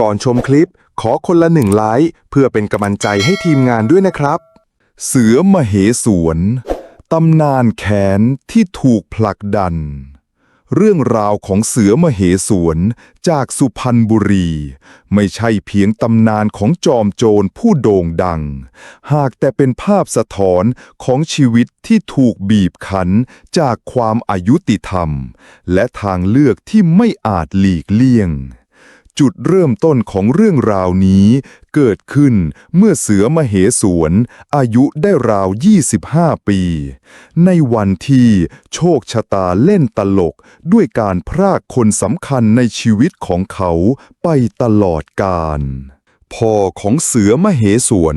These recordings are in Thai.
ก่อนชมคลิปขอคนละหนึ่งไลค์เพื่อเป็นกำลังใจให้ทีมงานด้วยนะครับ เสือมเหสวนตำนานแขนที่ถูกผลักดัน เรื่องราวของเสือมเหสวนจากสุพรรณบุรี ไม่ใช่เพียงตำนานของจอมโจรผู้โด่งดัง หากแต่เป็นภาพสะท้อนของชีวิตที่ถูกบีบคั้นจากความอายุติธรรม และทางเลือกที่ไม่อาจหลีกเลี่ยง จุดเริ่มต้นของเรื่องราวนี้เกิดขึ้นเมื่อเสือมเหสวนอายุได้ราว 25 ปี ในวันที่โชคชะตาเล่นตลกด้วยการพรากคนสำคัญในชีวิตของเขาไปตลอดกาลพ่อของเสือมเหสวน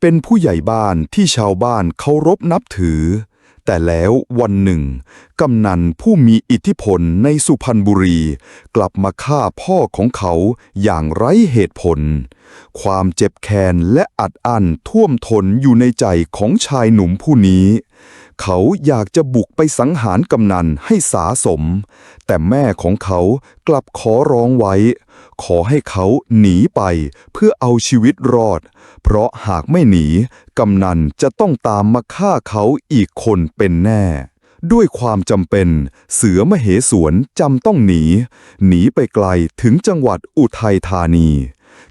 เป็นผู้ใหญ่บ้านที่ชาวบ้านเคารพนับถือ แต่แล้ววันหนึ่ง กำนันผู้มีอิทธิพลในสุพรรณบุรี กลับมาฆ่าพ่อของเขาอย่างไร้เหตุผล ความเจ็บแค้นและอัดอั้นท่วมท้นอยู่ในใจของชายหนุ่มผู้นี้ เขาอยากจะบุกไปสังหารกำนันให้สาสม แต่แม่ของเขากลับขอร้องไว้ ขอให้เขาหนีไปเพื่อเอาชีวิตรอด เพราะหากไม่หนี กำนันจะต้องตามมาฆ่าเขาอีกคนเป็นแน่ด้วยความจำเป็น เสือมเหสวนจำต้องหนี หนีไปไกลถึงจังหวัดอุทัยธานี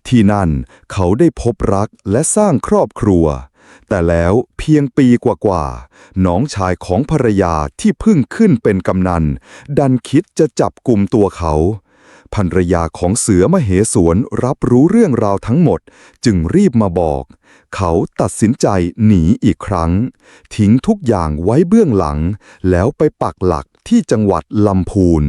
ที่นั่นเขาได้พบรักและสร้างครอบครัว แต่แล้วเพียงปีกว่าๆน้องชายของภรรยาที่เพิ่งขึ้นเป็นกำนัน ดันคิดจะจับกลุ่มตัวเขาภรรยาของเสือมเหสวนรับรู้เรื่องราวทั้งหมด จึงรีบมาบอก เขาตัดสินใจหนีอีกครั้ง ทิ้งทุกอย่างไว้เบื้องหลัง แล้วไปปักหลักที่จังหวัดลำพูน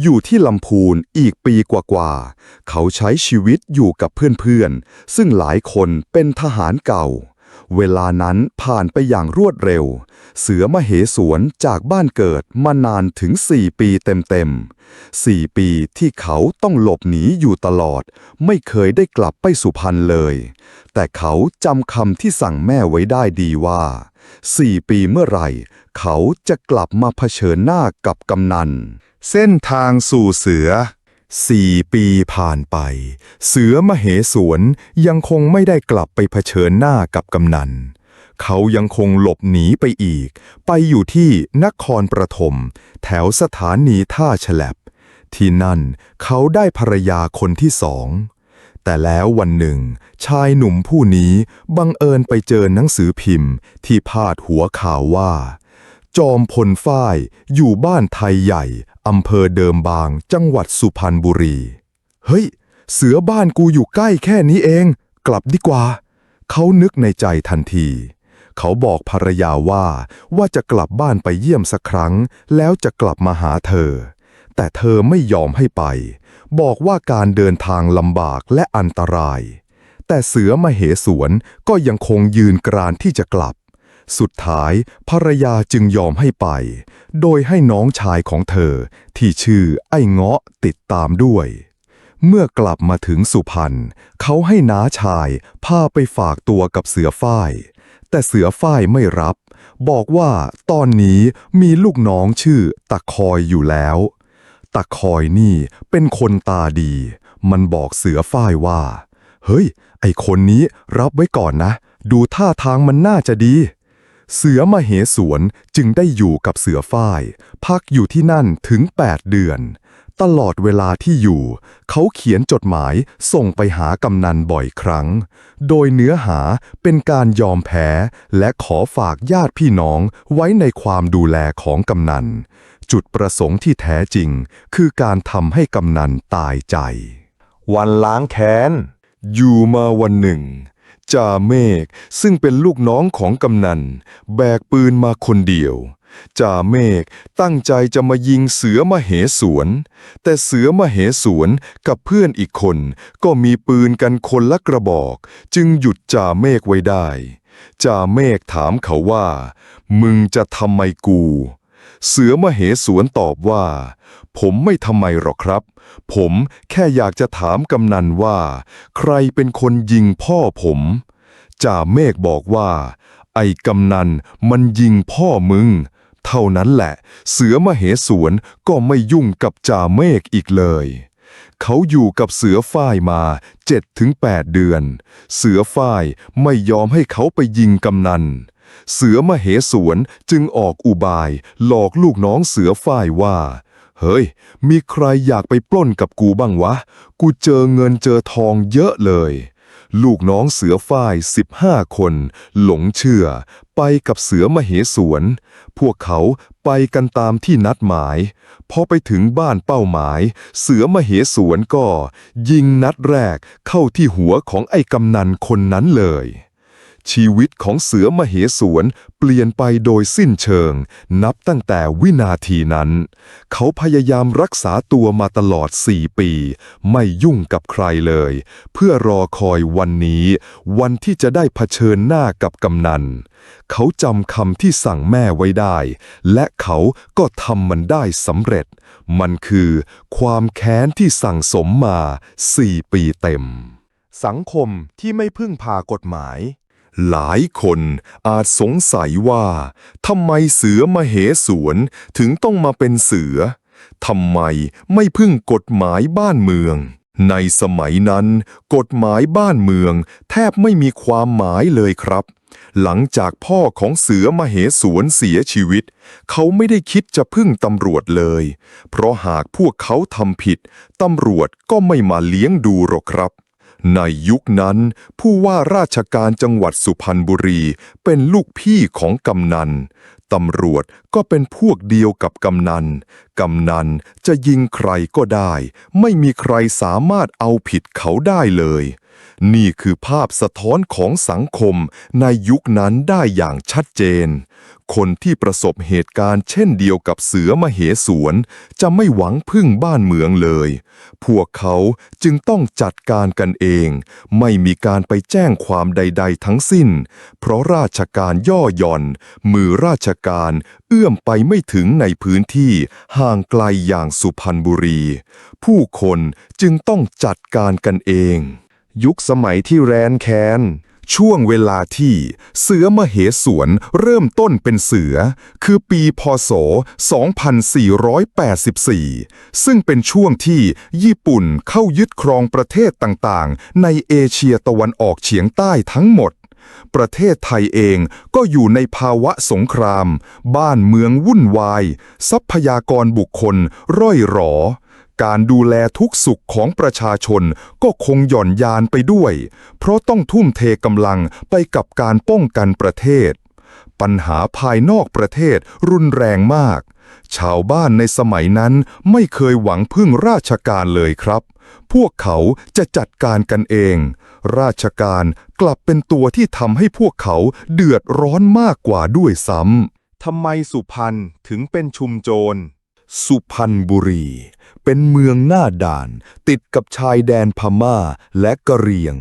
อยู่ที่ลำพูนอีกปีกว่าๆเขาใช้ชีวิตอยู่กับเพื่อนๆ ซึ่งหลายคนเป็นทหารเก่า เวลานั้นผ่านไปอย่างรวดเร็ว เสือมเหสวนจากบ้านเกิดมานานถึง4ปีเต็มๆ4ปีที่เขาต้องหลบหนีอยู่ตลอด ไม่เคยได้กลับไปสุพรรณเลย แต่เขาจำคำที่สั่งแม่ไว้ได้ดีว่า4ปีเมื่อไหร่ เขาจะกลับมาเผชิญหน้ากับกำนัน เส้นทางสู่เสือ สี่ปีผ่านไป เสือมเหสวนยังคงไม่ได้กลับไปเผชิญหน้ากับกำนัน เขายังคงหลบหนีไปอีก ไปอยู่ที่นครประถม แถวสถานีท่าฉลับ ที่นั่นเขาได้ภรรยาคนที่สอง แต่แล้ววันหนึ่ง ชายหนุ่มผู้นี้บังเอิญไปเจอหนังสือพิมพ์ที่พาดหัวข่าวว่า จอมพลฝ้าย อยู่บ้านไทยใหญ่ อำเภอเดิมบาง จังหวัดสุพรรณบุรี เฮ้ย เสือบ้านกูอยู่ใกล้แค่นี้เอง กลับดีกว่า เขานึกในใจทันที เขาบอกภรรยาว่าว่าจะกลับบ้านไปเยี่ยมสักครั้ง แล้วจะกลับมาหาเธอ แต่เธอไม่ยอมให้ไป บอกว่าการเดินทางลำบากและอันตราย แต่เสือมเหสวนก็ยังคงยืนกรานที่จะกลับ สุดท้ายภรรยาจึงยอมให้ไป โดยให้น้องชายของเธอ ที่ชื่อไอ้เงาะติดตามด้วย เมื่อกลับมาถึงสุพรรณเขาให้น้าชายพาไปฝากตัวกับเสือฝ้าย แต่เสือฝ้ายไม่รับ บอกว่าตอนนี้มีลูกน้องชื่อตะคอยอยู่แล้ว ตะคอยนี่เป็นคนตาดี มันบอกเสือฝ้ายว่า เฮ้ย ไอคนนี้รับไว้ก่อนนะดูท่าทางมันน่าจะดี เสือมเหสวนจึงได้อยู่กับเสือฝ้าย พักอยู่ที่นั่นถึง 8 เดือน ตลอดเวลาที่อยู่ เขาเขียนจดหมายส่งไปหากำนันบ่อยครั้ง โดยเนื้อหาเป็นการยอมแพ้ และขอฝากญาติพี่น้องไว้ในความดูแลของกำนัน จุดประสงค์ที่แท้จริง คือการทำให้กำนันตายใจ วันล้างแค้น อยู่มาวันหนึ่ง จ่าเมฆซึ่งเป็นลูกน้องของกำนัน แบกปืนมาคนเดียว จ่าเมฆตั้งใจจะมายิงเสือมเหสวน แต่เสือมเหสวนกับเพื่อนอีกคน ก็มีปืนกันคนละกระบอก จึงหยุดจ่าเมฆไว้ได้ จ่าเมฆถามเขาว่า มึงจะทำไมกู เสือมเหสวนตอบว่า ผมไม่ทำไมหรอกครับ ผมแค่อยากจะถามกำนันว่า ใครเป็นคนยิงพ่อผมจ่าเมฆบอกว่า ไอ้กำนันมันยิงพ่อมึง เท่านั้นแหละ เสือมเหสวนก็ไม่ยุ่งกับจ่าเมฆอีกเลยเขาอยู่กับเสือฝ้ายมา 7-8 เดือน เสือฝ้ายไม่ยอมให้เขาไปยิงกำนัน เสือมเหสวนจึงออกอุบาย หลอกลูกน้องเสือฝ้ายว่า เฮ้ย มีใครอยากไปปล้นกับกูบ้างวะ กูเจอเงินเจอทองเยอะเลย ลูกน้องเสือฝ้ายสิบห้าคน หลงเชื่อ ไปกับเสือมเหสวน พวกเขาไปกันตามที่นัดหมาย พอไปถึงบ้านเป้าหมาย เสือมเหสวนก็ ยิงนัดแรกเข้าที่หัวของไอ้กำนันคนนั้นเลย ชีวิตของเสือมเหสวนเปลี่ยนไปโดยสิ้นเชิง นับตั้งแต่วินาทีนั้น เขาพยายามรักษาตัวมาตลอดสี่ปี ไม่ยุ่งกับใครเลย เพื่อรอคอยวันนี้ วันที่จะได้เผชิญหน้ากับกำนัน เขาจำคำที่สั่งแม่ไว้ได้ และเขาก็ทำมันได้สำเร็จ มันคือความแค้นที่สั่งสมมาสี่ปีเต็ม สังคมที่ไม่พึ่งพากฎหมาย หลายคนอาจสงสัยว่าทำไมเสือมาเหสวนถึงต้องมาเป็นเสือทำไมไม่พึ่งกฎหมายบ้านเมือง ในสมัยนั้น กฎหมายบ้านเมือง แทบไม่มีความหมายเลยครับ หลังจากพ่อของเสือมาเหสวนเสียชีวิต เขาไม่ได้คิดจะพึ่งตำรวจเลย เพราะหากพวกเขาทำผิด ตำรวจก็ไม่มาเลี้ยงดูหรอกครับ ในยุคนั้นผู้ว่าราชการจังหวัดสุพรรณบุรีเป็นลูกพี่ของกำนัน ตำรวจ ก็เป็นพวกเดียวกับกำนัน กำนันจะยิงใครก็ได้ ไม่มีใครสามารถเอาผิดเขาได้เลย นี่คือภาพสะท้อนของสังคมในยุคนั้นได้อย่างชัดเจน คนที่ประสบเหตุการณ์เช่นเดียวกับเสือมเหสวน จะไม่หวังพึ่งบ้านเมืองเลย พวกเขาจึงต้องจัดการกันเอง ไม่มีการไปแจ้งความใด ๆ ทั้งสิ้น เพราะราชการย่อหย่อน มือราชการเอื้อมไปไม่ถึงในพื้นที่ห่างไกลอย่างสุพรรณบุรี ผู้คนจึงต้องจัดการกันเอง ยุคสมัยที่แรนแค้น ช่วงเวลาที่เสือมเหสวนเริ่มต้นเป็นเสือ คือปีพศ 2484 ซึ่งเป็นช่วงที่ญี่ปุ่นเข้ายึดครองประเทศต่างๆ ในเอเชียตะวันออกเฉียงใต้ทั้งหมด ประเทศไทยเองก็อยู่ในภาวะสงคราม บ้านเมืองวุ่นวาย ทรัพยากรบุคคล ร่อยหรอ การดูแลทุกสุขของประชาชนก็คงหย่อนยานไปด้วย เพราะต้องทุ่มเทกำลังไปกับการป้องกันประเทศ ปัญหาภายนอกประเทศรุนแรงมาก ชาวบ้านในสมัยนั้นไม่เคยหวังพึ่งราชการเลยครับ พวกเขาจะจัดการกันเอง ราชการกลับเป็นตัวที่ทำให้พวกเขาเดือดร้อนมากกว่าด้วยซ้ำทำไมสุพรรณถึงเป็นชุมโจร สุพรรณบุรี เป็นเมืองหน้าด่าน ติดกับชายแดนพม่าและกะเหรี่ยง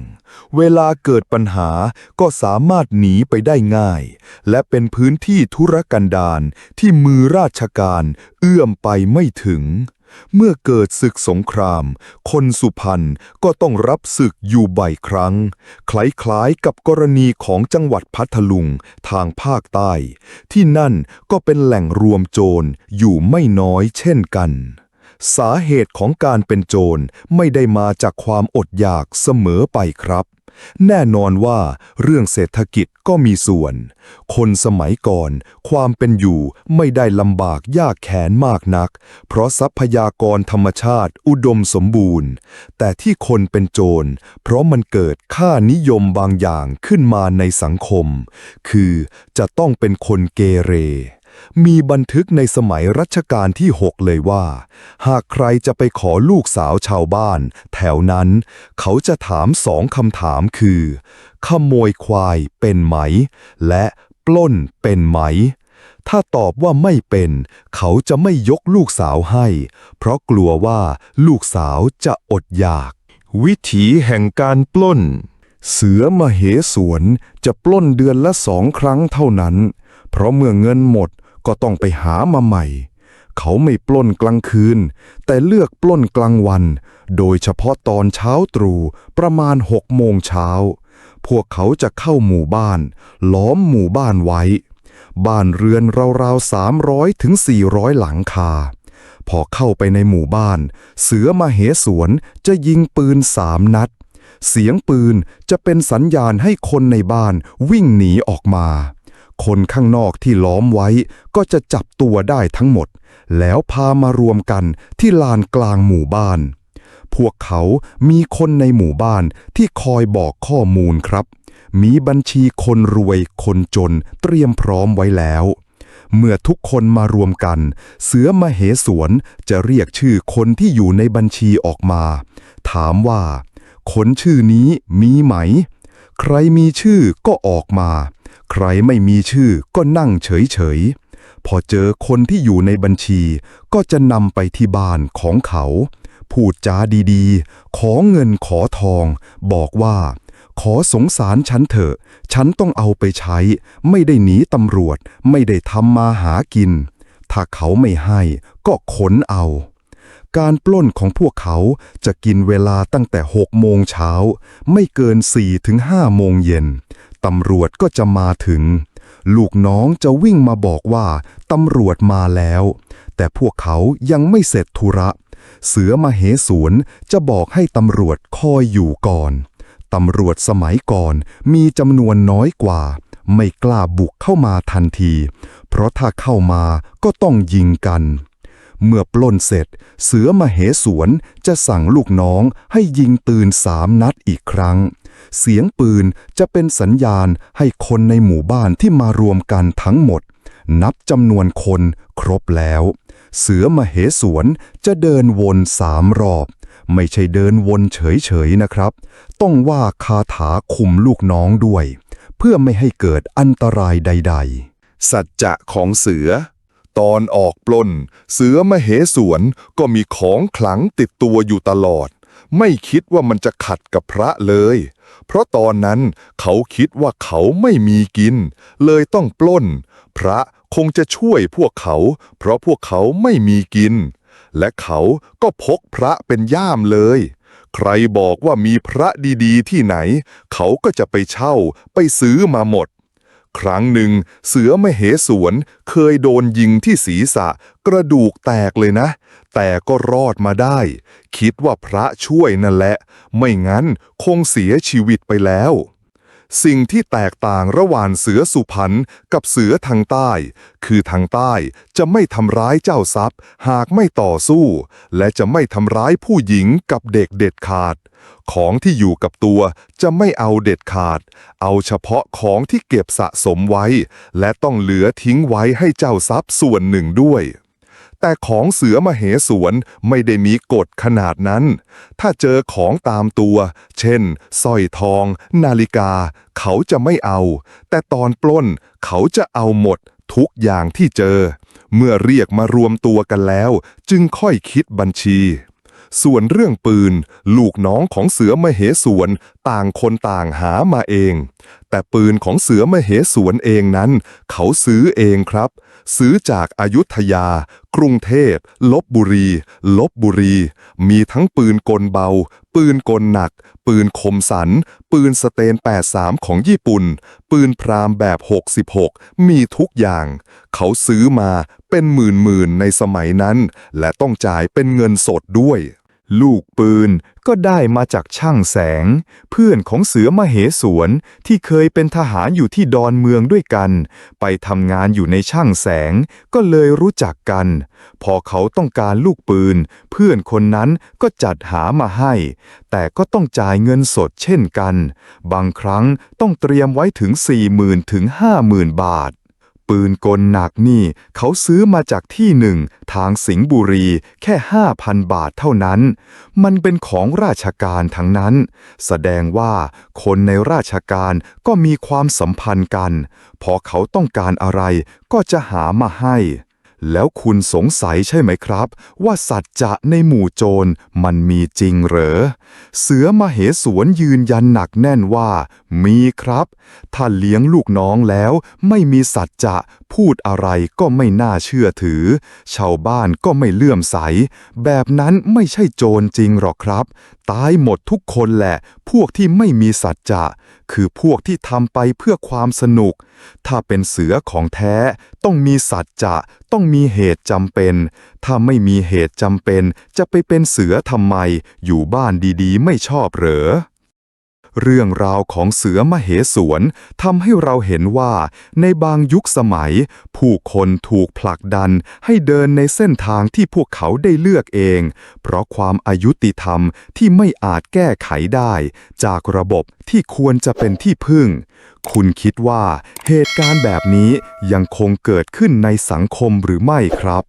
เวลาเกิดปัญหาก็สามารถหนีไปได้ง่าย และเป็นพื้นที่ธุรกันดารที่มือราชการเอื้อมไปไม่ถึง เมื่อเกิดศึกสงคราม คนสุพรรณก็ต้องรับศึกอยู่บ่อยครั้ง คล้ายๆกับกรณีของจังหวัดพัทลุงทางภาคใต้ ที่นั่นก็เป็นแหล่งรวมโจรอยู่ไม่น้อยเช่นกัน สาเหตุของการเป็นโจรไม่ได้มาจากความอดอยากเสมอไปครับ แน่นอนว่าเรื่องเศรษฐกิจก็มีส่วน คนสมัยก่อน ความเป็นอยู่ไม่ได้ลำบากยากแค้นมากนัก เพราะทรัพยากรธรรมชาติอุดมสมบูรณ์ แต่ที่คนเป็นโจร เพราะมันเกิดค่านิยมบางอย่างขึ้นมาในสังคม คือจะต้องเป็นคนเกเร มีบันทึกในสมัยรัชกาลที่ 6 เลยว่า หากใครจะไปขอลูกสาวชาวบ้าน แถวนั้น เขาจะถามสองคำถามคือ ขโมยควายเป็นไหม และปล้นเป็นไหม ถ้าตอบว่าไม่เป็น เขาจะไม่ยกลูกสาวให้ เพราะกลัวว่าลูกสาวจะอดอยาก วิถีแห่งการปล้น เสือมเหสวนจะปล้นเดือนละสองครั้งเท่านั้น เพราะเมื่อเงินหมด ก็ต้องไปหามาใหม่ เขาไม่ปล้นกลางคืน แต่เลือกปล้นกลางวัน โดยเฉพาะตอนเช้าตรู่ประมาณหกโมงเช้า พวกเขาจะเข้าหมู่บ้าน ล้อมหมู่บ้านไว้ บ้านเรือนราวๆสามร้อยถึงสี่ร้อยหลังคา พอเข้าไปในหมู่บ้าน เสือมาเหสวนจะยิงปืนสามนัด เสียงปืนจะเป็นสัญญาณให้คนในบ้านวิ่งหนีออกมา คนข้างนอกที่ล้อมไว้ก็จะจับตัวได้ทั้งหมด แล้วพามารวมกันที่ลานกลางหมู่บ้าน พวกเขามีคนในหมู่บ้านที่คอยบอกข้อมูลครับ มีบัญชีคนรวยคนจนเตรียมพร้อมไว้แล้ว เมื่อทุกคนมารวมกัน เสือมเหสวนจะเรียกชื่อคนที่อยู่ในบัญชีออกมา ถามว่า คนชื่อนี้มีไหม ใครมีชื่อก็ออกมา ใครไม่มีชื่อก็นั่งเฉยๆ พอเจอคนที่อยู่ในบัญชีก็จะนำไปที่บ้านของเขา พูดจาดีๆ ขอเงินขอทอง บอกว่า ขอสงสารฉันเถอะ ฉันต้องเอาไปใช้ ไม่ได้หนีตำรวจ ไม่ได้ทำมาหากิน ถ้าเขาไม่ให้ก็ขนเอาการปล้นของพวกเขาจะกินเวลาตั้งแต่ 6 โมงเช้า ไม่เกิน 4 ถึง 5 โมงเย็น ตำรวจก็จะมาถึง ลูกน้องจะวิ่งมาบอกว่าตำรวจมาแล้ว แต่พวกเขายังไม่เสร็จธุระ เสือมาเหสวนจะบอกให้ตำรวจคอยอยู่ก่อน ตำรวจสมัยก่อนมีจำนวนน้อยกว่า ไม่กล้าบุกเข้ามาทันที เพราะถ้าเข้ามาก็ต้องยิงกันเมื่อปล้นเสร็จ เสือมาเหสวนจะสั่งลูกน้องให้ยิงปืนสามนัดอีกครั้ง เสียงปืนจะเป็นสัญญาณให้คนในหมู่บ้านที่มารวมกันทั้งหมด นับจำนวนคนครบแล้ว เสือมาเหสวนจะเดินวนสามรอบ ไม่ใช่เดินวนเฉยๆนะครับ ต้องว่าคาถาคุมลูกน้องด้วย เพื่อไม่ให้เกิดอันตรายใด ๆ สัจจะของเสือตอนออกปล้น เสือมเหสวนก็มีของขลังติดตัวอยู่ตลอด ไม่คิดว่ามันจะขัดกับพระเลย เพราะตอนนั้นเขาคิดว่าเขาไม่มีกิน เลยต้องปล้น พระคงจะช่วยพวกเขา เพราะพวกเขาไม่มีกิน และเขาก็พกพระเป็นย่ามเลย ใครบอกว่ามีพระดีๆ ที่ไหน เขาก็จะไปเช่าไปซื้อมาหมดครั้งหนึ่งเสือมเหสวนเคยโดนยิงที่ศีรษะกระดูกแตกเลยนะ แต่ก็รอดมาได้ คิดว่าพระช่วยนั่นแหละ ไม่งั้นคงเสียชีวิตไปแล้ว สิ่งที่แตกต่างระหว่างเสือสุพรรณกับเสือทางใต้ คือทางใต้จะไม่ทำร้ายเจ้าทรัพย์ หากไม่ต่อสู้ และจะไม่ทำร้ายผู้หญิงกับเด็กเด็ดขาด ของที่อยู่กับตัวจะไม่เอาเด็ดขาด เอาเฉพาะของที่เก็บสะสมไว้ และต้องเหลือทิ้งไว้ให้เจ้าทรัพย์ส่วนหนึ่งด้วย แต่ของเสือมเหสวนไม่ได้มีกฎขนาดนั้น ถ้าเจอของตามตัว เช่นสร้อยทอง นาฬิกา เขาจะไม่เอา แต่ตอนปล้นเขาจะเอาหมดทุกอย่างที่เจอ เมื่อเรียกมารวมตัวกันแล้ว จึงค่อยคิดบัญชี ส่วนเรื่องปืน ลูกน้องของเสือมเหสวนต่างคนต่างหามาเอง แต่ปืนของเสือมเหสวนเองนั้น เขาซื้อเองครับ ซื้อจากอายุทยา กรุงเทพ ลบบุรี ลบบุรี มีทั้งปืนกลเบา ปืนกลหนัก ปืนคมสัน ปืนสเตน 83 ของญี่ปุ่น ปืนพรามแบบ 66 มีทุกอย่าง เขาซื้อมาเป็นหมื่นๆในสมัยนั้น และต้องจ่ายเป็นเงินสดด้วย ลูกปืนก็ได้มาจากช่างแสง เพื่อนของเสือมเหสวนที่เคยเป็นทหารอยู่ที่ดอนเมืองด้วยกัน ไปทำงานอยู่ในช่างแสง ก็เลยรู้จักกัน พอเขาต้องการลูกปืน เพื่อนคนนั้นก็จัดหามาให้ แต่ก็ต้องจ่ายเงินสดเช่นกัน บางครั้งต้องเตรียมไว้ถึง 40,000 ถึง 50,000 บาท ปืนกลหนักนี่ เขาซื้อมาจากที่หนึ่ง ทางสิงห์บุรีแค่ห้าพันบาทเท่านั้น มันเป็นของราชการทั้งนั้น แสดงว่าคนในราชการก็มีความสัมพันธ์กัน พอเขาต้องการอะไรก็จะหามาให้ แล้วคุณสงสัยใช่ไหมครับ ว่าสัจจะในหมู่โจรมันมีจริงเหรอ เสือมาเหสวนยืนยันหนักแน่นว่า มีครับ ถ้าเลี้ยงลูกน้องแล้ว ไม่มีสัจจะพูดอะไรก็ไม่น่าเชื่อถือ ชาวบ้านก็ไม่เลื่อมใส แบบนั้นไม่ใช่โจรจริงหรอกครับ ตายหมดทุกคนแหละ พวกที่ไม่มีสัจจะคือพวกที่ทำไปเพื่อความสนุก ถ้าเป็นเสือของแท้ต้องมีสัจจะ ต้องมีเหตุจำเป็น ถ้าไม่มีเหตุจำเป็น จะไปเป็นเสือทำไม อยู่บ้านดีๆ ไม่ชอบเหรอ เรื่องราวของเสือมเหสวนทำให้เราเห็นว่า ในบางยุคสมัย ผู้คนถูกผลักดันให้เดินในเส้นทางที่พวกเขาได้เลือกเอง เพราะความอายุติธรรมที่ไม่อาจแก้ไขได้ จากระบบที่ควรจะเป็นที่พึ่ง คุณคิดว่าเหตุการณ์แบบนี้ยังคงเกิดขึ้นในสังคมหรือไม่ครับ